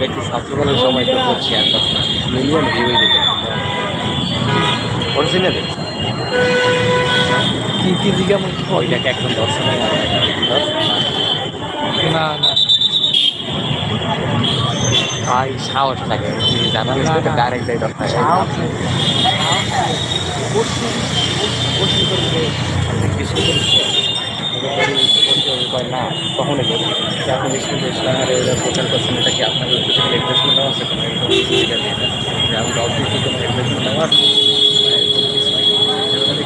দেখছি ছাত্রবেলার সময় তো করছি অরিজিনাল কি কি দিকে ওইটাকে একদম দর্শন না না ভাই সাহস লাগে জার্নালিস্টকে ডাইরেক্ট যাই দরকার না কখনো যে আপনি স্কুল ইসলামের ওরা প্রচার করছেন এটা কি আপনার নেওয়া আছে কোনো আমি এডভাইসমেন্ট নেওয়া আছে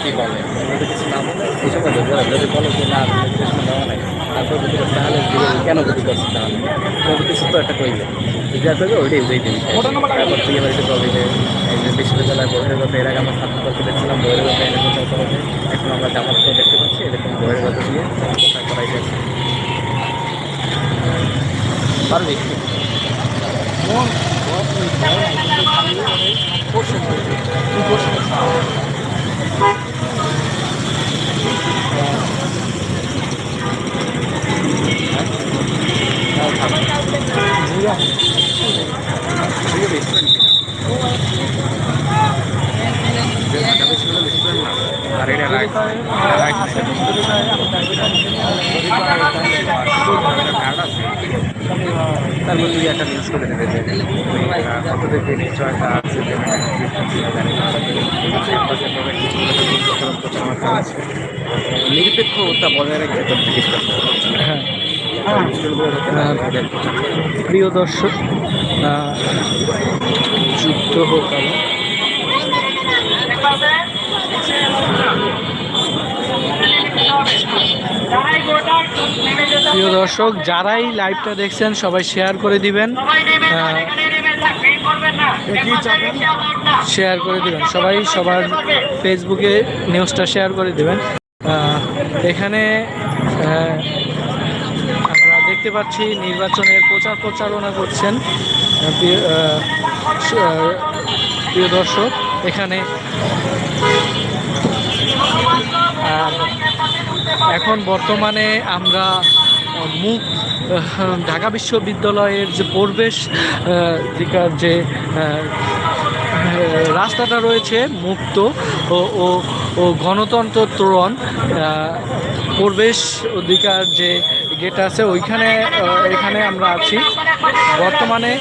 কি বলে? কিছু না বলে? এই সময় যদি যদি বলো যে না এডভাইসমেন্ট নেওয়া নাই তারপর যদি তাহলে কেন যদি করছি তাহলে? তবে কিছু তো একটা কইবে যা করবে ওইটাই উঠেই দিবি। তারপর তুই যে যে বিশ্ববিদ্যালয় এর আগে আমরা ছাত্রদেরকে দেখছিলাম এনে কোথাও করাতে এখন আমরা জামাত তো দেখতে পাচ্ছি এরকম বহিরাগত দিয়ে কোথায় করাই যাচ্ছে। পারবি আর এটা রাইট রাইট তারপর তুই একটা নিউজ করে দেবে যে ওই কত থেকে নিশ্চয়তা আছে যে নিরপেক্ষতা বজায় রেখে তোর জিজ্ঞেস করতে হবে হ্যাঁ প্রিয় দর্শক যুদ্ধ হোক প্রিয় দর্শক, যারাই লাইভটা দেখছেন, সবাই শেয়ার করে দিবেন। শেয়ার করে দিবেন। সবাই সবার ফেসবুকে নিউজটা শেয়ার করে দিবেন। এখানে দেখতে পাচ্ছি নির্বাচনের প্রচার প্রচারণা করছেন প্রিয় দর্শক এখানে। এখন বর্তমানে আমরা মুখ ঢাকা বিশ্ববিদ্যালয়ের যে পরিবেশ যে রাস্তাটা রয়েছে মুক্ত ও ও গণতন্ত্র ত্বরণ আহ, পরিবেশ অধিকার যে গেট আছে ওইখানে এখানে আমরা আছি বর্তমানে।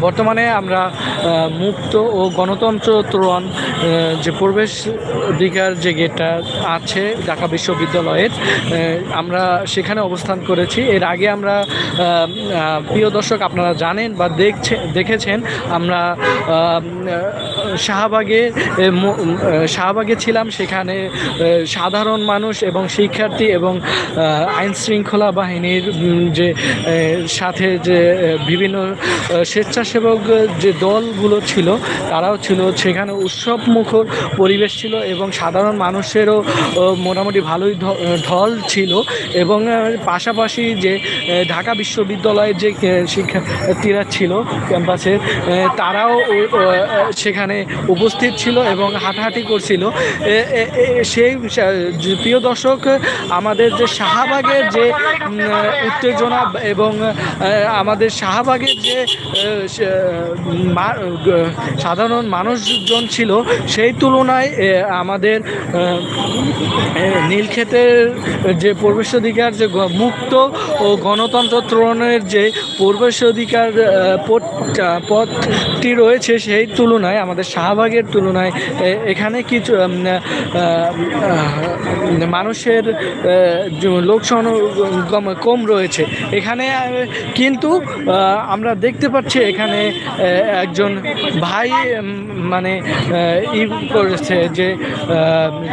বর্তমানে আমরা মুক্ত ও গণতন্ত্র ত্বরণ আহ, যে প্রবেশ অধিকার যে গেটটা আছে ঢাকা বিশ্ববিদ্যালয়ের আমরা সেখানে অবস্থান করেছি। এর আগে আমরা প্রিয় দর্শক আপনারা জানেন বা দেখছে দেখেছেন আমরা শাহবাগে শাহবাগে ছিলাম। সেখানে সাধারণ মানুষ এবং শিক্ষার্থী এবং আইন শৃঙ্খলা বাহিনীর যে সাথে যে বিভিন্ন স্বেচ্ছাসেবক যে দলগুলো ছিল, তারাও ছিল। সেখানে উৎসব মুখর পরিবেশ ছিল এবং সাধারণ মানুষেরও মোটামুটি ভালোই ঢল ছিল এবং পাশাপাশি যে ঢাকা বিশ্ববিদ্যালয়ের যে শিক্ষার্থীরা ছিল ক্যাম্পাসের তারাও সেখানে উপস্থিত ছিল এবং হাঁটাহাঁটি করছিল। সেই প্রিয় দর্শক, আমাদের যে শাহবাগের যে উত্তেজনা এবং আমাদের শাহবাগের যে সাধারণ মানুষজন ছিল, সেই তুলনায় আমাদের নীলক্ষেতের যে প্রবেশাধিকার যে মুক্ত ও গণতন্ত্র ত্রণের যে প্রবেশাধিকার পথটি রয়েছে, সেই তুলনায়, আমাদের শাহবাগের তুলনায় এখানে কিছু মানুষের লোক কম রয়েছে। এখানে কিন্তু আমরা দেখতে পাচ্ছি, এখানে একজন ভাই মানে ই করেছে যে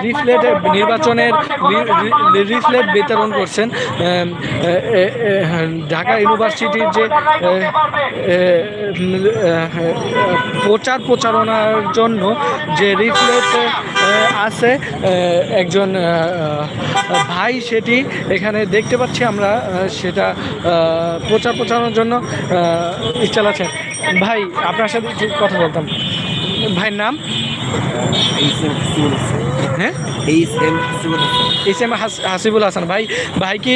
রিফ্লেট নির্বাচনের রিফ্লেট বিতরণ করছেন ঢাকা ইউনিভার্সিটির যে প্রচার প্রচারণার জন্য যে রিফ্লেট আছে একজন ভাই সেটি এখানে দেখতে পাচ্ছি আমরা সেটা প্রচার প্রচারণার জন্য ইচ্ছা চালাচ্ছেন ভাই, আপনার সাথে কথা বলতাম। ভাইয়ের নাম? হ্যাঁ? হাসিবুল হাসান। ভাই ভাই কি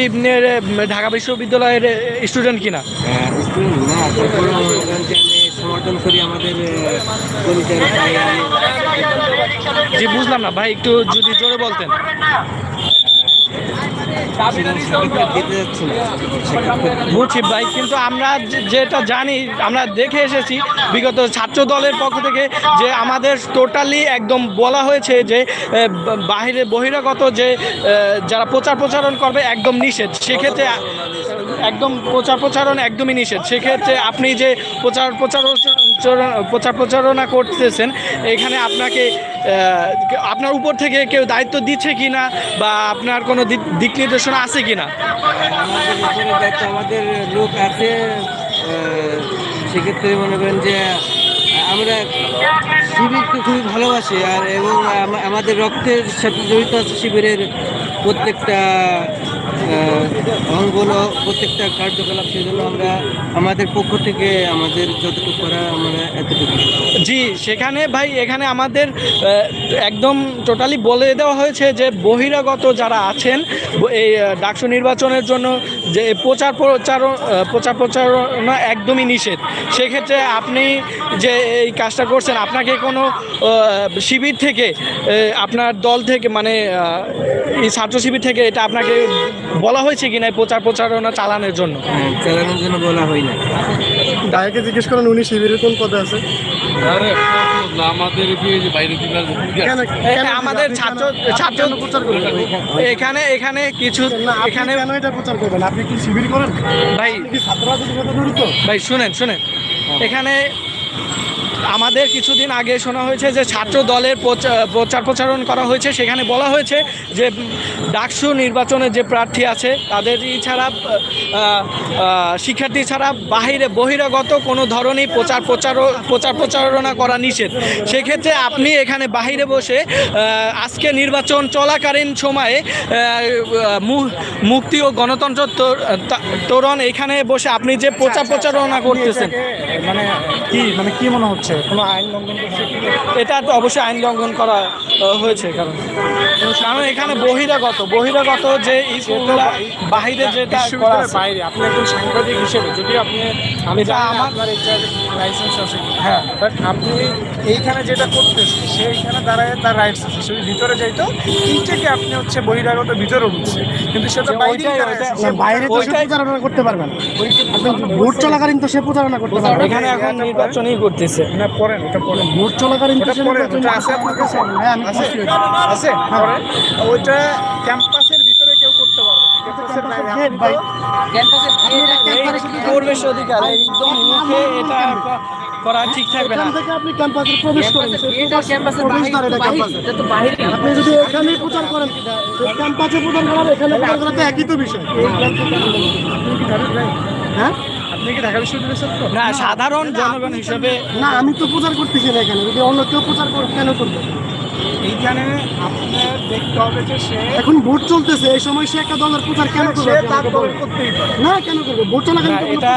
ঢাকা বিশ্ববিদ্যালয়ের স্টুডেন্ট কিনা? জি, বুঝলাম না। ভাই, একটু যদি জোরে বলতেন দিতে যাচ্ছি না সেক্ষেত্রে বুঝছি ভাই, কিন্তু আমরা যেটা জানি, আমরা দেখে এসেছি বিগত ছাত্র দলের পক্ষ থেকে যে আমাদের টোটালি একদম বলা হয়েছে যে বাহিরে বহিরাগত যে যারা প্রচার প্রচারণ করবে একদম নিষেধ। সেক্ষেত্রে একদম প্রচার প্রচারণ একদমই নিষেধ। সেক্ষেত্রে আপনি যে প্রচার প্রচার প্রচারণা করতেছেন। এখানে আপনাকে আপনার উপর থেকে কেউ দায়িত্ব দিচ্ছে কি না বা আপনার কোনো দিক- নির্দেশনা আছে কি না আমাদের লোক আছে সেক্ষেত্রে মনে করেন যে আমরা শিবিরকে খুবই ভালোবাসি আর এবং আমাদের রক্তের সাথে জড়িত আছে শিবিরের প্রত্যেকটা ও প্রত্যেকটা কার্যকলাপ সেই জন্য আমরা আমাদের পক্ষ থেকে আমাদের যতটুকু করা আমরা এতটুকু জি, সেখানে ভাই, এখানে আমাদের একদম টোটালি বলে দেওয়া হয়েছে যে বহিরাগত যারা আছেন এই ডাকসু নির্বাচনের জন্য যে প্রচার প্রচার প্রচার প্রচারণা একদমই নিষেধ। সেক্ষেত্রে আপনি যে এই কাজটা করছেন, আপনাকে কোনো শিবির থেকে আপনার দল থেকে মানে এই ছাত্র শিবির থেকে এটা আপনাকে বলা হয়েছে কিনা এই প্রচার প্রচারণা চালানোর জন্য? হ্যাঁ, চালানোর জন্য বলা হয় না গায়কে জিজ্ঞেস করেন উনি শিবিরের কোন পদে আছে? আমাদের ছাত্র এখানে এখানে কিছু না এখানে এটা প্রচার করবেন? আপনি কি শিবির করেন? ভাই ভাই শুনেন শুনেন। এখানে আমাদের কিছুদিন আগে শোনা হয়েছে যে ছাত্র দলের প্রচা- প্রচার প্রচারণ করা হয়েছে। সেখানে বলা হয়েছে যে ডাকসু নির্বাচনে যে প্রার্থী আছে তাদের ছাড়া শিক্ষার্থী ছাড়া বাহিরে বহিরাগত কোনো ধরনের প্রচার প্রচার প্রচার প্রচারণা করা নিষেধ। সেক্ষেত্রে আপনি এখানে বাহিরে বসে আজকে নির্বাচন চলাকালীন সময়ে মুক্তি ও গণতন্ত্র তোরণ এখানে বসে আপনি যে প্রচার প্রচারণা করতেছেন। মানে কি মানে কি মনে হচ্ছে? কোনো আইন লঙ্ঘন করছে এটা তো অবশ্যই আইন লঙ্ঘন করা হয়েছে কারণ। কারণ এখানে বহিরাগত বহিরাগত যে স্কুলগুলা বাহিরে যেটা। বাইরে। আপনি একজন সাংবাদিক হিসেবে যদি আপনি আমি যা আমার- লাইসেন্স আছে হ্যাঁ বাট আপনি এইখানে যেটা করতেছেন সেইখানে দাঁড়ায় তার রাইটস আছে। সে ভিতরে যাইতো এইটাকে আপনি হচ্ছে বহিরাগত ভিতরে ঢুকছে কিন্তু সেটা সে বাইরে তো প্রচারণা করতে পারবেন ভোট চলাকালীন তো সে প্রচারণা করতে পারবে এখানে এখন নির্বাচনই করতেছে না পড়েন ওটা পড়েন ভোট চলাকালীন তো সে নির্বাচন আছে আপনার কাছে? হ্যাঁ আমি আছে? ওইটা ক্যাম্পাসের ভিতরে কেউ করতে পারবে না। ক্যাম্পাসের বাইরে তো- এই পরিবেশ অধিকার? একদম মুখে এটা করা ঠিক থাকবে না। থেকে আপনি ক্যাম্পাসে প্রবেশ করেন। প্রবেশদ্বার এটা ক্যাম্পাসে আপনি যদি এখানেই প্রচার করেন তো ক্যাম্পাসে প্রচার করার এখানে প্রচার করা তো একই তো বিষয়। হ্যাঁ? না সাধারণ জনগণ হিসেবে না আমি তো প্রচার করতেছি না এখানে। যদি অন্য কেউ প্রচার করে কেন করবে? এইখানে আপনার দেখতে হবে যে সে এখন ভোট চলতেছে এই সময় সে একটা দলের প্রচার কেন সে করবে তার দলের করতেই পারে। না কেন করবে? ভোট চলাকালীন এটা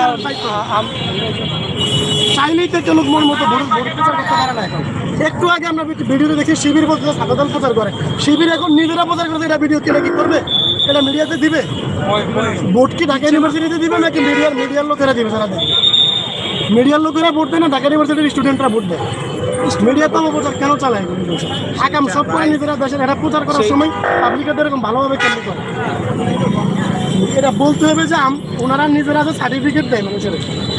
চাইলেই তো একটা লোক মন মতো ভোট ভোট প্রচার করতে পারে না এখন। একটু আগে আমরা ভিডিওতে দেখি শিবির বলতে সাদা দল প্রচার করে। শিবির এখন নিজেরা প্রচার করতে এটা ভিডিও কিনে কি করবে? এটা মিডিয়াতে দিবে? ভোট কি ঢাকা ইউনিভার্সিটিতে দিবে নাকি মিডিয়ার মিডিয়ার লোকেরা দিবে সারা মিডিয়ার লোকেরা ভোট দেয় না ঢাকা ইউনিভার্সিটির স্টুডেন্টরা ভোট দেয়। মিডিয়া তো প্রচার কেন চালায়? আগাম সব করে নিজেরা দেশের এটা প্রচার করার সময় পাবলিকের এরকম ভালোভাবে কেন্দ্র করে এটা বলতে হবে যে ওনারা নিজেরা যে সার্টিফিকেট দেয় মানুষের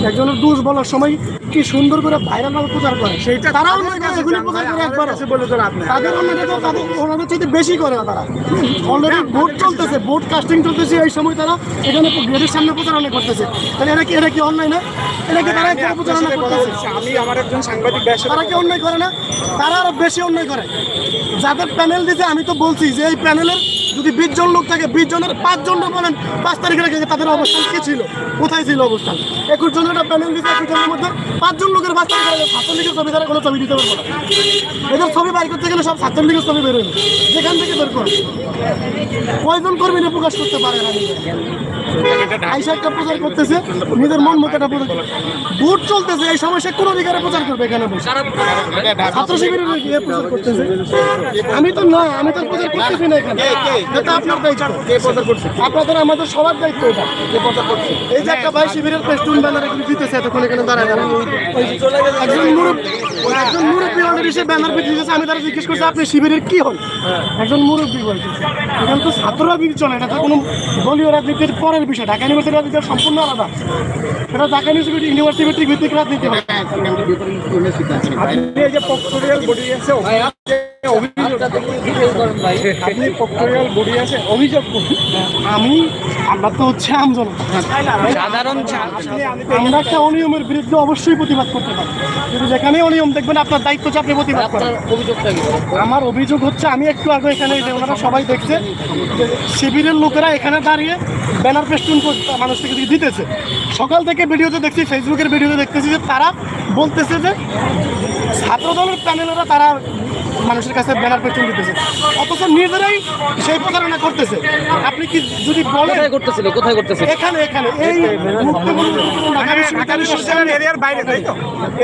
একজনের দোষ বলার সময় কি সুন্দর করে ভাইরাল ভাবে প্রচার করে? সেইটা তারাও নয় প্রচার করে একবার বলে তো লাভ তাদের অন্যটা তাদের ওনাদের চাইতে বেশি করে না তারা। অলরেডি ভোট চলতেছে ভোট কাস্টিং চলতেছে এই সময় তারা। এখানে গেটের সামনে প্রচারণা করতেছে। তাহলে এটা কি এটা কি অন্যায় না এটা কি তারা প্রচারণা করতেছে? আমি আমার একজন সাংবাদিক ভাইয়ের তারা কি অন্যায় করে না? তারা আরও বেশি অন্যায় করে। যাদের প্যানেল দিতে আমি তো বলছি যে এই প্যানেলের যদি বিশ জন লোক থাকে বিশ জনের পাঁচ জন বলেন, পাঁচ তারিখের আগে তাদের অবস্থান কি ছিল? কোথায় ছিল অবস্থান? একুশ জনের একটা প্যানেল দিতে একুশ জনের মধ্যে পাঁচজন লোকের পাঁচ তারিখের আগে ছাত্রলীগের ছবি তারা কোনো ছবি দিতে পারব না। এদের ছবি বাইর করতে গেলে সব ছাত্রলীগের ছবি বেরোবে যেখান থেকে বের করে কয়জন কর্মী প্রকাশ করতে পারে না? আইসা একটা প্রচার করতেছে, নিজের মন মতো একটা প্রচার ভোট চলতেছে, এই সময় সে কোন অধিকারে প্রচার করবে এখানে ছাত্র শিবিরের প্রচার করতেছে। আমি তো না আমি তো প্রচার করতেছি না এখানে। এটা আপনার দায়িত্ব। আপনাদের আমাদের সবার দায়িত্ব এটা। এই যে একটা ভাই শিবিরের পেস্টুন ব্যানার এগুলো দিতেছে এতক্ষণ এখানে দাঁড়ায় একজন মুরব্বী একজন মুরব্বী অলরেডি সে ব্যানার পেতে দিতেছে আমি তারা জিজ্ঞেস করছি আপনি শিবিরের কি হন? একজন মুরব্বী বলতেছে এখানে তো ছাত্র রাজনীতি চলে এটা তো কোনো দলীয় রাজনীতির পরের বিষয় ঢাকা ইউনিভার্সিটি রাজনীতি সম্পূর্ণ আলাদা। এটা ঢাকা ইউনিভার্সিটি ইউনিভার্সিটি ভিত্তিক রাজনীতি হয় আপনি এই যে পক্টোরিয়াল বডি আছে আপনি পক্টোরিয়াল বডি আছে অভিযোগ করুন। আমি আমরা তো হচ্ছে আমজন। সাধারণ আমরা একটা অনিয়মের বিরুদ্ধে অবশ্যই প্রতিবাদ করতে পারি। কিন্তু যেখানে অনিয়ম দেখবেন আপনার দায়িত্ব হচ্ছে আপনি প্রতিবাদ করেন। আমার অভিযোগ হচ্ছে আমি একটু আগে এখানে যে ওনারা সবাই দেখছে শিবিরের লোকেরা এখানে দাঁড়িয়ে ব্যানার পেস্টুন মানুষ থেকে দিয়ে দিতেছে। সকাল থেকে ভিডিওতে দেখছি ফেসবুকের ভিডিওতে দেখতেছি যে তারা বলতেছে যে ছাত্র দলের প্যানেলেরা তারা মানুষের কাছে ব্যানার পেছন দিতেছে। অথচ নিজেরাই সেই প্রচারণা করতেছে। আপনি কি যদি বলেন কোথায় করতেছিল? কোথায় করতেছে এখানে এখানে। এই বিশ্ববিদ্যালয়ের এরিয়ার বাইরে তাই তো?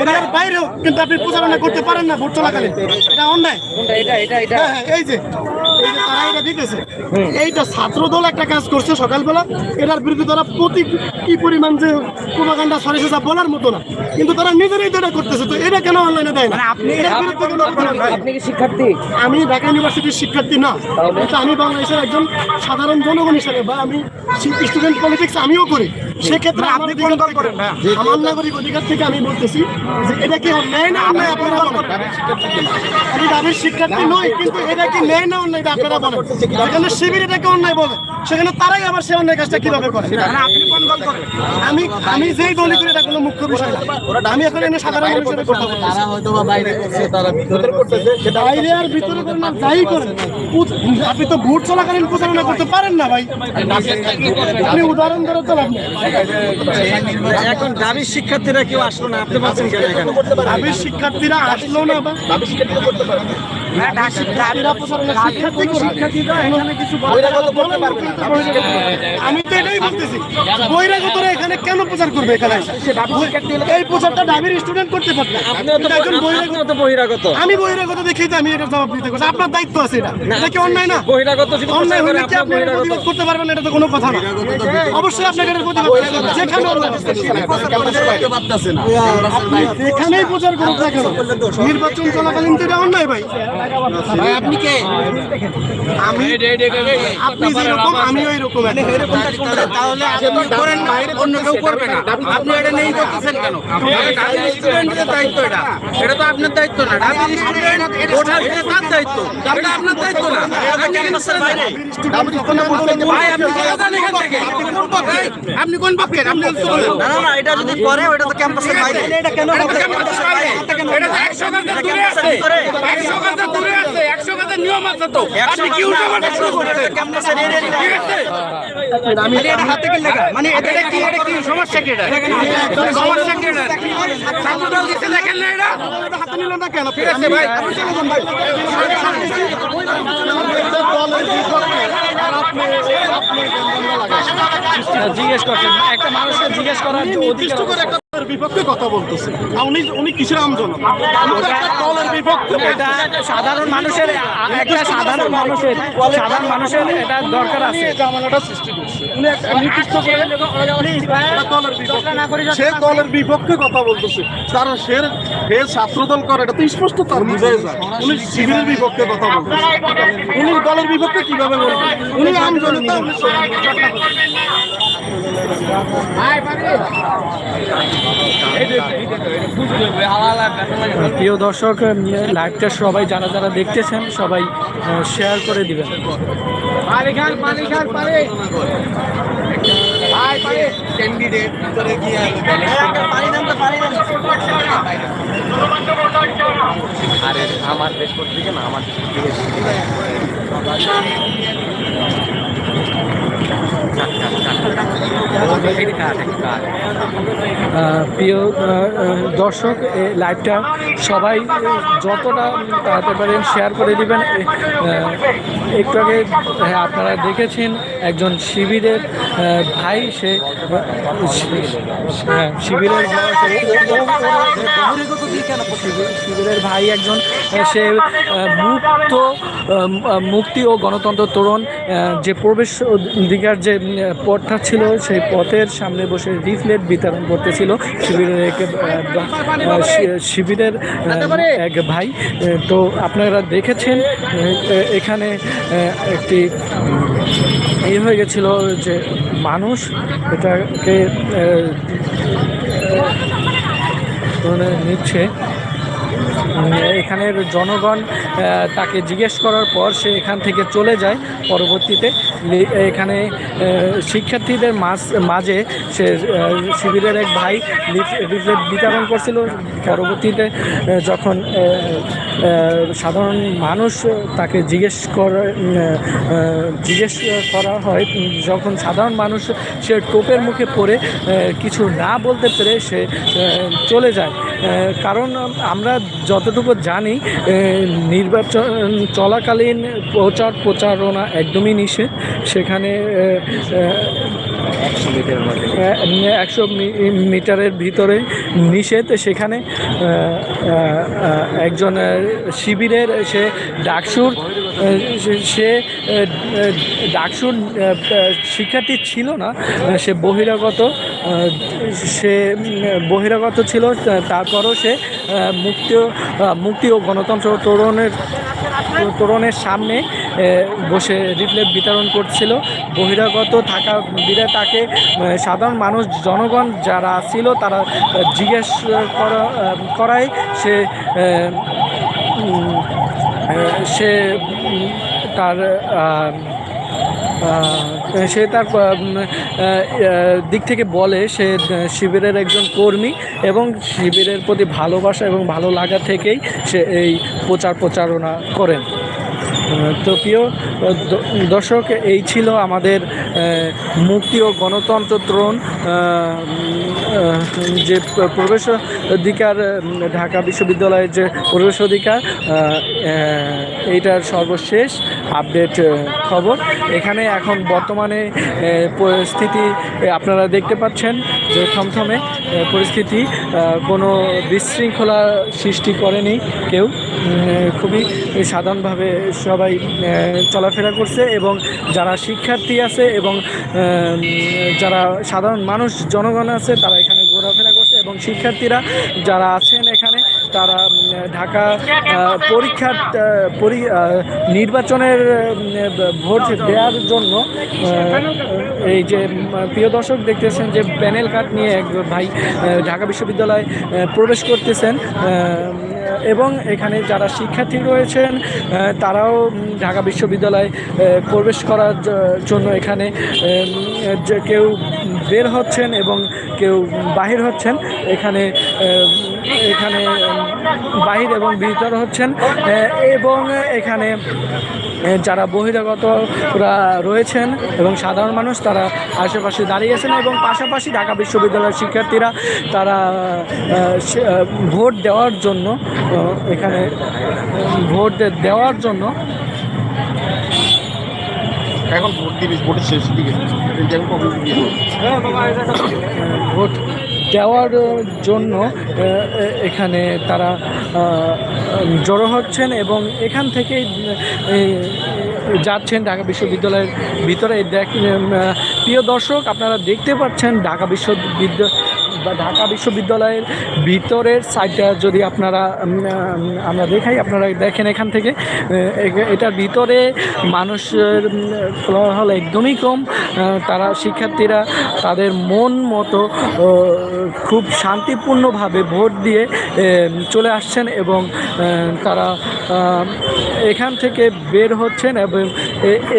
এরিয়ার বাইরেও কিন্তু আপনি প্রচারণা করতে পারেন না ভোট চলাকালীন। এটা অন্যায়। এটা এটা এটা। হ্যাঁ, হ্যাঁ, এই যে এই যে তারা এটা দিতেছে এইটা ছাত্র দল একটা কাজ করছে সকালবেলা। এটার বিরুদ্ধে তারা প্রতি কি পরিমাণ যে প্রোপাগান্ডা সরেছে যা বলার মতো না। কিন্তু তারা নিজেরাই তো এটা করতেছে তো এটা কেন অনলাইনে দেয় না? আপনি করেন? আপনি কি শিক্ষার্থী? আমি ঢাকা ইউনিভার্সিটির শিক্ষার্থী না। কিন্তু আমি বাংলাদেশের একজন সাধারণ জনগণ হিসেবে বা আমি স্টুডেন্ট পলিটিক্স আমিও করি। সেক্ষেত্রে আপনি কোন দল করেন আমার নাগরিক অধিকার থেকে আমি বলতেছি যে এটা কি অন্যায় না আপনারা আমি দাবির শিক্ষার্থী নই কিন্তু এটা কি নেয় না অন্যায়? আপনারা বলেন। শিবির এটাকে অন্যায় বলে। সেখানে তারাই আবার সে অন্যায় কাজটা কীভাবে করে? আপনি কোন দল করেন? আমি আমি যেই দলই করি এটা কোনো মুখ্য বিষয় না। আমি এখন এনে সাধারণ মানুষের কথা বলছি। তারা হয়তো বা বাইরে করছে তারা ভিতরে করতেছে সেটা বাইরে আর ভিতরে করেন আর যাই করেন। আপনি তো ভোট চলাকালীন প্রচারণা করতে পারেন না ভাই। আপনি উদাহরণ ধরে তো লাভ এখন দাবির শিক্ষার্থীরা কেউ আসলো না আপনি বলছেন কেন এখানে? আমি শিক্ষার্থীরা আসলো না বা শিক্ষার্থীরা কিছু বলে না, আমি তো এটাই বলতেছি। বহিরাগতরা এখানে কেন প্রচার করবে এখানে এই প্রচারটা ডাবির স্টুডেন্ট করতে পারবে বহিরাগত বহিরাগত। আমি বহিরাগত দেখেই তো আমি এটা জবাব দিতে করছি। আপনার দায়িত্ব আছে এটা। এটা কি অন্যায় না? বহিরাগত অন্যায় হলে কি আপনি প্রতিবাদ করতে পারবেন এটা তো কোনো কথা না। অবশ্যই আপনাকে এটার প্রতিবাদ করতে হবে। যেখানে আপনি যেখানেই প্রচার করুক না কেন নির্বাচন চলাকালীন তো এটা অন্যায় ভাই আপনি কে? আমি আপনি যেরকম আমিও এরকম তাহলে আপনি করেন বাইরে অন্য কেউ করবে না আপনি এটা নেই করতেছেন কেন ডাবির দায়িত্ব এটা এটা তো আপনার দায়িত্ব না ডাবির স্টুডেন্ট ওটা এটা তার দায়িত্ব এটা আপনার দায়িত্ব না আপনি কোন পক্ষের আপনি না না এটা যদি করে ওটা তো ক্যাম্পাসের বাইরে এটা কেন ক্যাম্পাসের বাইরে এটা তো 100 গজের দূরে আছে 100 গজের দূরে আছে 100 গজের নিয়ম আছে তো আপনি কি উল্টাপাল্টা শুরু করছেন? ঠিক আছে? আমি হাতে কি লেখা মানে এটা কি এটা কি সমস্যা কি এটা? সমস্যা কি এটা? ছাত্রদল দিচ্ছে দেখেন না এটা? হাতে নিল না কেন? ঠিক আছে ভাই। আপনি চলে যান ভাই। দলের বিপক্ষে আর আপনি আপনি কেমন লাগাচ্ছেন জিজ্ঞেস করছেন একটা মানুষকে জিজ্ঞেস করার অধিকার দলের বিপক্ষে কথা বলতেছে। উনি উনি কিসের আমজনক দলের বিপক্ষে এটা সাধারণ মানুষের একটা সাধারণ মানুষের সাধারণ মানুষের এটা দরকার আছে। জামানাটা সৃষ্টি করছে। সে দলের বিপক্ষে কথা বলতেছে। তার সে হে ছাত্রদল করে এটা তো স্পষ্ট তার বুঝাই যায়। উনি শিবিরের বিপক্ষে কথা বলতেছে। উনি দলের বিপক্ষে কীভাবে বলবেন? উনি আমজনতা উনি। প্রিয় দর্শক লাইভটা সবাই যারা যারা দেখতেছেন, সবাই শেয়ার করে দিবেন। আরে, আমার দেশ না, আমার দেশ প্রিয় দর্শক এই লাইভটা সবাই যতটা তাড়াতে পারেন শেয়ার করে দিবেন। একটু আগে হ্যাঁ, আপনারা দেখেছেন একজন শিবিরের ভাই সে হ্যাঁ, শিবিরের শিবিরের ভাই একজন সে মুক্ত মুক্তি ও গণতন্ত্র তরুণ যে প্রবেশ অধিকার যে পথটা ছিল, সেই পথের সামনে বসে লিফলেট বিতরণ করতেছিল শিবিরের এক শিবিরের এক ভাই। তো আপনারা দেখেছেন এখানে একটি এই হয়ে গেছিল যে মানুষ এটাকে ধরে নিচ্ছে। এখানের জনগণ তাকে জিজ্ঞেস করার পর সে এখান থেকে চলে যায় পরবর্তীতে। এখানে শিক্ষার্থীদের মাঝ সে শিবিরের এক ভাই লিফলেট বিতরণ করছিল। পরবর্তীতে যখন সাধারণ মানুষ তাকে জিজ্ঞেস করা জিজ্ঞেস করা হয়, যখন সাধারণ মানুষ সে টোপের মুখে পড়ে কিছু না বলতে পেরে সে চলে যায়। কারণ আমরা যতটুকু জানি নির্বাচন চলাকালীন প্রচার প্রচারণা একদমই নিষেধ। সেখানে একশো মিটারের ভিতরে নিষেধ। সেখানে একজন শিবিরের সে ডাকসুর সে- ডাকসুর শিক্ষার্থী ছিল না সে বহিরাগত সে বহিরাগত ছিল, তারপরও সে মুক্তি মুক্তি ও গণতন্ত্র তরুণের তরুণের সামনে বসে রিফলেট বিতরণ করছিল। বহিরাগত থাকা বিরে তাকে সাধারণ মানুষ, জনগণ যারা ছিল, তারা জিজ্ঞেস করা করায় সে সে তার সে তার দিক থেকে বলে সে শিবিরের একজন কর্মী এবং শিবিরের প্রতি ভালোবাসা এবং ভালো লাগা থেকেই সে এই প্রচার প্রচারণা করেন। তো প্রিয় দর্শক, এই ছিল আমাদের মুক্তি ও গণতন্ত্র ত্রণ যে প্রবেশ অধিকার ঢাকা বিশ্ববিদ্যালয়ের যে প্রবেশ অধিকার এইটার সর্বশেষ আপডেট খবর। এখানে এখন বর্তমানে পরিস্থিতি আপনারা দেখতে পাচ্ছেন যে থমথমে পরিস্থিতি কোনো বিশৃঙ্খলা সৃষ্টি করেনি কেউ। খুবই সাধারণভাবে সবাই চলাফেরা করছে এবং যারা শিক্ষার্থী আছে এবং যারা সাধারণ মানুষ, জনগণ আছে, তারা এখানে ঘোরাফেরা করছে এবং শিক্ষার্থীরা যারা আছেন এখানে, তারা ঢাকা পরীক্ষার পরি নির্বাচনের ভোট দেওয়ার জন্য এই যে প্রিয় দর্শক দেখতেছেন যে, প্যানেল কার্ড নিয়ে এক ভাই ঢাকা বিশ্ববিদ্যালয়ে প্রবেশ করতেছেন এবং এখানে যারা শিক্ষার্থী রয়েছেন তারাও ঢাকা বিশ্ববিদ্যালয়ে প্রবেশ করার জন্য এখানে কেউ বের হচ্ছেন এবং কেউ বাহির হচ্ছেন, এখানে এখানে বাহির এবং ভিতর হচ্ছেন এবং এখানে যারা বহিরাগতরা রয়েছেন এবং সাধারণ মানুষ তারা আশেপাশে দাঁড়িয়েছেন এবং পাশাপাশি ঢাকা বিশ্ববিদ্যালয়ের শিক্ষার্থীরা তারা ভোট দেওয়ার জন্য এখানে ভোট দেওয়ার জন্য এখন ভোট দিবি ভোটের শেষ দিকে। ভোট দেওয়ার জন্য এখানে তারা জড়ো হচ্ছেন এবং এখান থেকেই যাচ্ছেন ঢাকা বিশ্ববিদ্যালয়ের ভিতরে। দেখ প্রিয় দর্শক, আপনারা দেখতে পাচ্ছেন ঢাকা বিশ্ববিদ্যালয় বা ঢাকা বিশ্ববিদ্যালয়ের ভিতরের সাইডটা যদি আপনারা আমরা দেখাই, আপনারা দেখেন এখান থেকে এটার ভিতরে মানুষের কোলাহল একদমই কম তারা শিক্ষার্থীরা তাদের মন মতো খুব শান্তিপূর্ণভাবে ভোট দিয়ে চলে আসছেন এবং তারা এখান থেকে বের হচ্ছেন এবং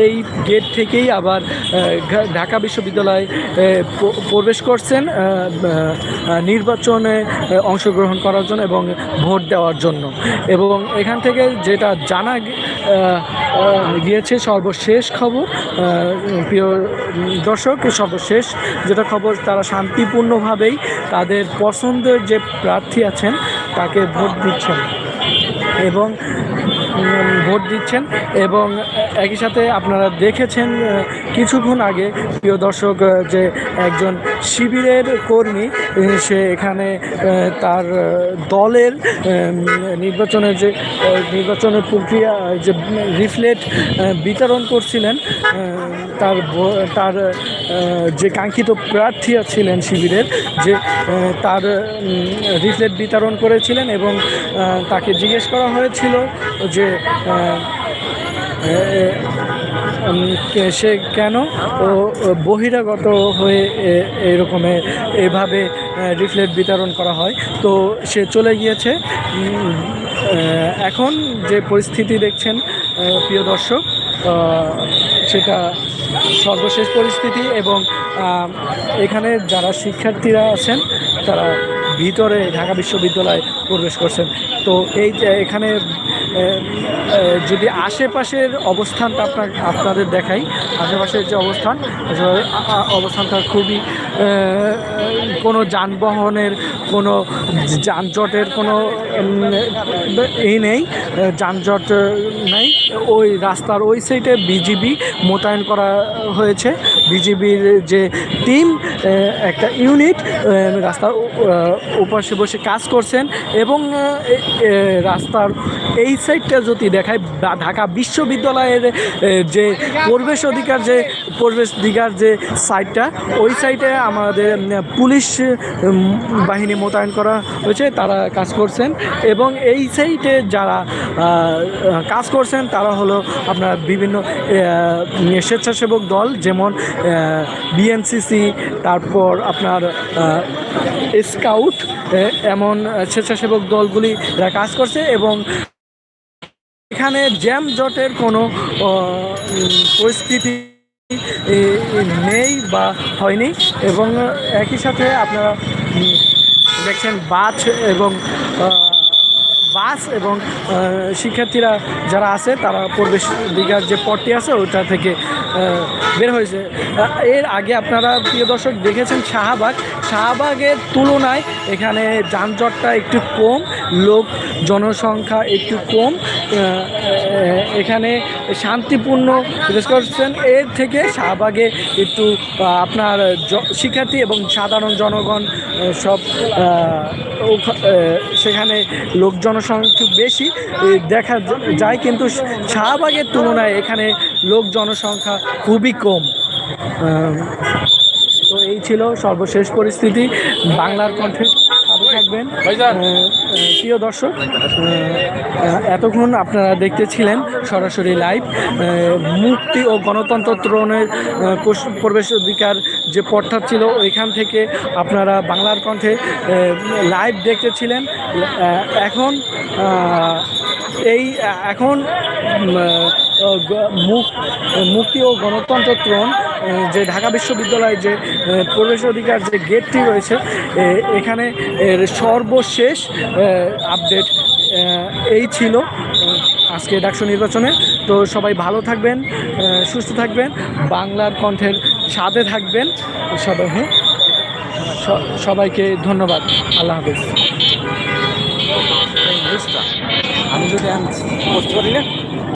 এই গেট থেকেই আবার ঢাকা বিশ্ববিদ্যালয়ে প্রবেশ করছেন নির্বাচনে অংশগ্রহণ করার জন্য এবং ভোট দেওয়ার জন্য। এবং এখান থেকে যেটা জানা গিয়েছে সর্বশেষ খবর প্রিয় দর্শক, সর্বশেষ যেটা খবর, তারা শান্তিপূর্ণভাবেই তাদের পছন্দের যে প্রার্থী আছেন, তাকে ভোট দিচ্ছেন। এবং ভোট দিচ্ছেন এবং একই সাথে আপনারা দেখেছেন কিছুক্ষণ আগে, প্রিয় দর্শক যে একজন শিবিরের কর্মী সে এখানে তার দলের নির্বাচনের যে নির্বাচনের প্রক্রিয়া, যে রিফ্লেট বিতরণ করছিলেন তার তার যে কাঙ্ক্ষিত প্রার্থী ছিলেন শিবিরের, যে তার রিফ্লেট বিতরণ করেছিলেন এবং তাকে জিজ্ঞেস করা হয়েছিল যে সে কেন? ও বহিরাগত হয়ে এরকমে এভাবে রিফ্লেট বিতরণ করা হয়। তো সে চলে গিয়েছে। এখন যে পরিস্থিতি দেখছেন প্রিয় দর্শক সেটা সর্বশেষ পরিস্থিতি এবং এখানে যারা শিক্ষার্থীরা আছেন, তারা ভিতরে ঢাকা বিশ্ববিদ্যালয়ে প্রবেশ করছেন। তো এই এখানে যদি আশেপাশের অবস্থানটা আপনার আপনাদের দেখাই আশেপাশের যে অবস্থান অবস্থানটা খুবই কোনো যানবাহনের কোনো যানজটের কোনো এই নেই যানজট নেই। ওই রাস্তার ওই সাইডে বিজিবি মোতায়েন করা হয়েছে। বিজিবির যে টিম একটা ইউনিট রাস্তার উপাশে বসে কাজ করছেন এবং এ- এ, রাস্তার এই সাইডটা যদি দেখায় ঢাকা বিশ্ববিদ্যালয়ের যে পরিবেশ অধিকার যে, পরিবেশ অধিকার যে সাইটটা ওই সাইটে আমাদের পুলিশ বাহিনী মোতায়েন করা হয়েছে, তারা কাজ করছেন। এবং এই সাইটে যারা কাজ করছেন, তারা হলো আপনার বিভিন্ন স্বেচ্ছাসেবক দল, যেমন বিএনসিসি, তারপর আপনার স্কাউট এমন স্বেচ্ছাসেবক দলগুলি কাজ করছে এবং এখানে জ্যাম জটের কোনো পরিস্থিতি নেই বা হয়নি এবং একই সাথে আপনারা দেখছেন বাছ এবং বাস এবং শিক্ষার্থীরা যারা আছে, তারা প্রবেশ দিঘার যে পথটি আছে, ওটা থেকে বের হয়েছে। এর আগে আপনারা প্রিয় দর্শক দেখেছেন শাহবাগ। শাহবাগের তুলনায় এখানে যানজটটা একটু কম, লোক জনসংখ্যা একটু কম এখানে শান্তিপূর্ণ বিশেষ করছেন। এর থেকে শাহবাগে একটু আপনার শিক্ষার্থী এবং সাধারণ জনগণ সব সেখানে লোক জনসংখ্যা বেশি দেখা যায় কিন্তু শাহবাগের তুলনায় এখানে লোক জনসংখ্যা খুবই কম। তো এই ছিল সর্বশেষ পরিস্থিতি। বাংলার কণ্ঠে থাকবেন। প্রিয় দর্শক এতক্ষণ আপনারা দেখতেছিলেন সরাসরি লাইভ মুক্তি ও গণতন্ত্র ত্রণের প্রবেশ অধিকার যে পথটা ছিল ওইখান থেকে আপনারা বাংলার কণ্ঠে লাইভ দেখতেছিলেন। এখন এই এখন মুক- মুক্তি ও গণতন্ত্র ত্রণ যে ঢাকা বিশ্ববিদ্যালয়ে যে প্রবেশ অধিকার যে গেটটি রয়েছে এখানে সর্বশেষ আপডেট এই ছিল। আজকে ডাকসু নির্বাচনে। তো সবাই ভালো থাকবেন সুস্থ থাকবেন, বাংলার কণ্ঠের সাথে থাকবেন। সবাই হ্যাঁ? সবাইকে ধন্যবাদ। আল্লাহ হাফেজ। আমি যদি পোস্ট করি না?